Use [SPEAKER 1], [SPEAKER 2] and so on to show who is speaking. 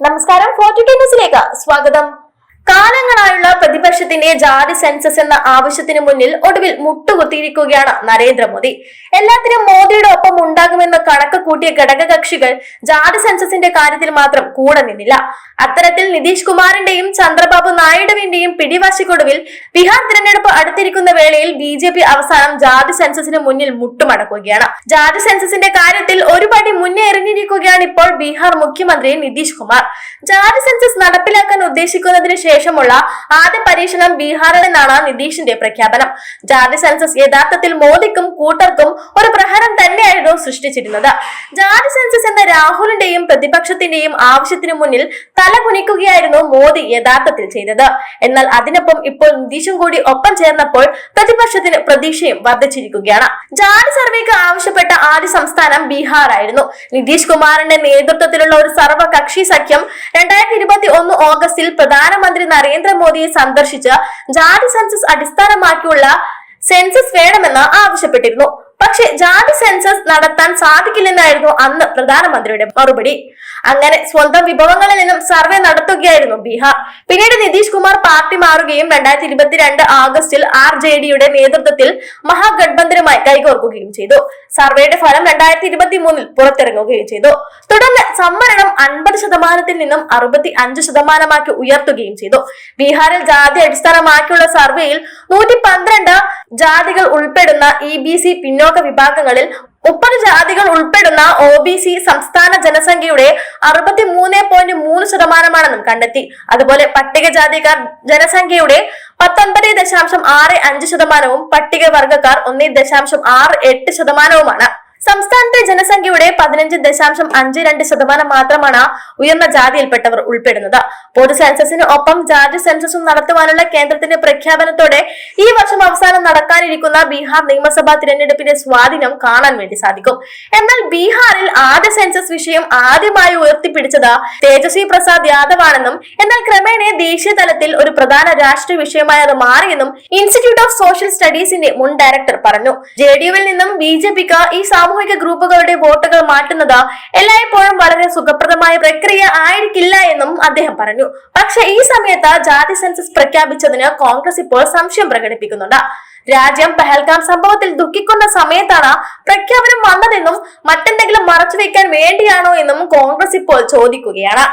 [SPEAKER 1] നമസ്കാരം. ന്യൂസിലേക്ക് സ്വാഗതം. കാലങ്ങളായുള്ള പ്രതിപക്ഷത്തിന്റെ ജാതി സെൻസസ് എന്ന ആവശ്യത്തിന് മുന്നിൽ ഒടുവിൽ മുട്ടുകുത്തിയിരിക്കുകയാണ് നരേന്ദ്രമോദി. എല്ലാത്തിനും മോദിയുടെ ഒപ്പം ഉണ്ടാകുമെന്ന് കണക്ക് കൂട്ടിയ ഘടകകക്ഷികൾ ജാതി സെൻസസിന്റെ കാര്യത്തിൽ മാത്രം കൂടെ നിന്നില്ല. അത്തരത്തിൽ നിതീഷ് കുമാറിന്റെയും ചന്ദ്രബാബു നായിഡുവിന്റെയും പിടിവാശിക്കൊടുവിൽ ബീഹാർ തിരഞ്ഞെടുപ്പ് അടുത്തിരിക്കുന്ന വേളയിൽ ബി അവസാനം ജാതി സെൻസസിന് മുന്നിൽ മുട്ടുമടക്കുകയാണ്. ജാതി സെൻസസിന്റെ കാര്യത്തിൽ ഒരു മുന്നേ എറിഞ്ഞിരിക്കുകയാണ് ഇപ്പോൾ ബീഹാർ മുഖ്യമന്ത്രി നിതീഷ് കുമാർ. ജാതി സെൻസസ് നടപ്പിലാക്കാൻ ഉദ്ദേശിക്കുന്നതിന് ശേഷമുള്ള ആദ്യ പരീക്ഷണം ബീഹാറിൽ നിന്നാണ് നിതീഷിന്റെ പ്രഖ്യാപനം. ജാതി സെൻസസ് യഥാർത്ഥത്തിൽ മോദിക്കും കൂട്ടർക്കും ഒരു പ്രഹരം തന്നെയായിരുന്നു സൃഷ്ടിച്ചിരുന്നത്. ജാതി സെൻസസ് എന്ന രാഹുലിന്റെയും പ്രതിപക്ഷത്തിന്റെയും ആവശ്യത്തിനു മുന്നിൽ തല കുനിക്കുകയായിരുന്നു മോദി യഥാർത്ഥത്തിൽ ചെയ്തത്. എന്നാൽ അതിനൊപ്പം ഇപ്പോൾ നിതീഷും കൂടി ഒപ്പം ചേർന്നപ്പോൾ പ്രതിപക്ഷത്തിന് പ്രതീക്ഷയും വർദ്ധിച്ചിരിക്കുകയാണ്. ജാതി സർവേക്ക് ആവശ്യപ്പെട്ട ആദ്യ സംസ്ഥാനം ബീഹാർ ആയിരുന്നു നിതീഷ് കുമാറിന്റെ നേതൃത്വത്തിലുള്ള ഒരു സർവകക്ഷി സഖ്യം രണ്ടായിരത്തി ഇരുപത്തി ഒന്ന് ഓഗസ്റ്റിൽ പ്രധാനമന്ത്രി നരേന്ദ്രമോദിയെ സന്ദർശിച്ച് ജാതി സെൻസസ് അടിസ്ഥാനമാക്കിയുള്ള സെൻസസ് വേണമെന്ന് ആവശ്യപ്പെട്ടിരുന്നു. പക്ഷെ ജാതി സെൻസസ് നടത്താൻ സാധിക്കില്ലെന്നായിരുന്നു അന്ന് പ്രധാനമന്ത്രിയുടെ മറുപടി. അങ്ങനെ സ്വന്തം വിഭവങ്ങളിൽ നിന്നും സർവേ നടത്തുകയായിരുന്നു ബീഹാർ. പിന്നീട് നിതീഷ് കുമാർ പാർട്ടി മാറുകയും രണ്ടായിരത്തി ഇരുപത്തിരണ്ട് ആഗസ്റ്റിൽ ആർ ജെ ഡിയുടെ നേതൃത്വത്തിൽ മഹാഗഡ്ബന്ധനുമായി കൈകോർക്കുകയും ചെയ്തു. സർവേയുടെ ഫലം രണ്ടായിരത്തി ഇരുപത്തി മൂന്നിൽ പുറത്തിറങ്ങുകയും ചെയ്തു. തുടർന്ന് സംവരണം അൻപത് ശതമാനത്തിൽ നിന്നും അറുപത്തി അഞ്ച് ശതമാനമാക്കി ഉയർത്തുകയും ചെയ്തു. ബീഹാറിൽ ജാതി അടിസ്ഥാനമാക്കിയുള്ള സർവേയിൽ നൂറ്റി പന്ത്രണ്ട് ജാതികൾ ഉൾപ്പെടുന്ന ഇ ബി സി പിന്നോക്ക വിഭാഗങ്ങളിൽ മുപ്പത് ജാതികൾ ഉൾപ്പെടുന്ന ഒ ബി സി സംസ്ഥാന ജനസംഖ്യയുടെ അറുപത്തി മൂന്ന് പോയിന്റ് മൂന്ന് ശതമാനമാണെന്നും കണ്ടെത്തി. അതുപോലെ പട്ടികജാതിക്കാർ ജനസംഖ്യയുടെ പത്തൊൻപത് ദശാംശം ആറ് അഞ്ച് ശതമാനവും പട്ടികവർഗക്കാർ ഒന്നേ ദശാംശം ആറ് എട്ട് ശതമാനവുമാണ്. സംസ്ഥാനത്തെ ജനസംഖ്യയുടെ പതിനഞ്ച് ദശാംശം അഞ്ച് രണ്ട് ശതമാനം മാത്രമാണ് ഉയർന്ന ജാതിയിൽപ്പെട്ടവർ ഉൾപ്പെടുന്നത്. പൊതു സെൻസസിന് ഒപ്പം ജാതി സെൻസസും നടത്തുവാനുള്ള കേന്ദ്രത്തിന്റെ പ്രഖ്യാപനത്തോടെ ഈ വർഷം അവസാനം നടക്കാനിരിക്കുന്ന ബീഹാർ നിയമസഭാ തിരഞ്ഞെടുപ്പിന്റെ സ്വാധീനം കാണാൻ വേണ്ടി സാധിക്കും. എന്നാൽ ബീഹാറിൽ ആദ്യ സെൻസസ് വിഷയം ആദ്യമായി ഉയർത്തിപ്പിടിച്ചത് തേജസ്വി പ്രസാദ് യാദവ് ആണെന്നും എന്നാൽ ക്രമേണ ദേശീയ തലത്തിൽ ഒരു പ്രധാന രാഷ്ട്രീയ വിഷയമായി അത് മാറിയെന്നും ഇൻസ്റ്റിറ്റ്യൂട്ട് ഓഫ് സോഷ്യൽ സ്റ്റഡീസിന്റെ മുൻ ഡയറക്ടർ പറഞ്ഞു. ജെ ഡി യുവിൽ നിന്നും ബി ജെ പിക്ക് ഈ സാമൂഹിക ഗ്രൂപ്പുകളുടെ വോട്ടുകൾ മാറ്റുന്നത് എല്ലായ്പ്പോഴും വളരെ സുഖപ്രദമായ പ്രക്രിയ ആയിരിക്കില്ല എന്നും അദ്ദേഹം പറഞ്ഞു. പക്ഷെ ഈ സമയത്ത് ജാതി സെൻസസ് പ്രഖ്യാപിച്ചതിന് കോൺഗ്രസ് ഇപ്പോൾ സംശയം പ്രകടിപ്പിക്കുന്നുണ്ട്. രാജ്യം പെഹൽഗാം സംഭവത്തിൽ ദുഃഖിക്കുന്ന സമയത്താണ് പ്രഖ്യാപനം വന്നതെന്നും മറ്റെന്തെങ്കിലും മറച്ചുവെക്കാൻ വേണ്ടിയാണോ എന്നും കോൺഗ്രസ് ഇപ്പോൾ ചോദിക്കുകയാണ്.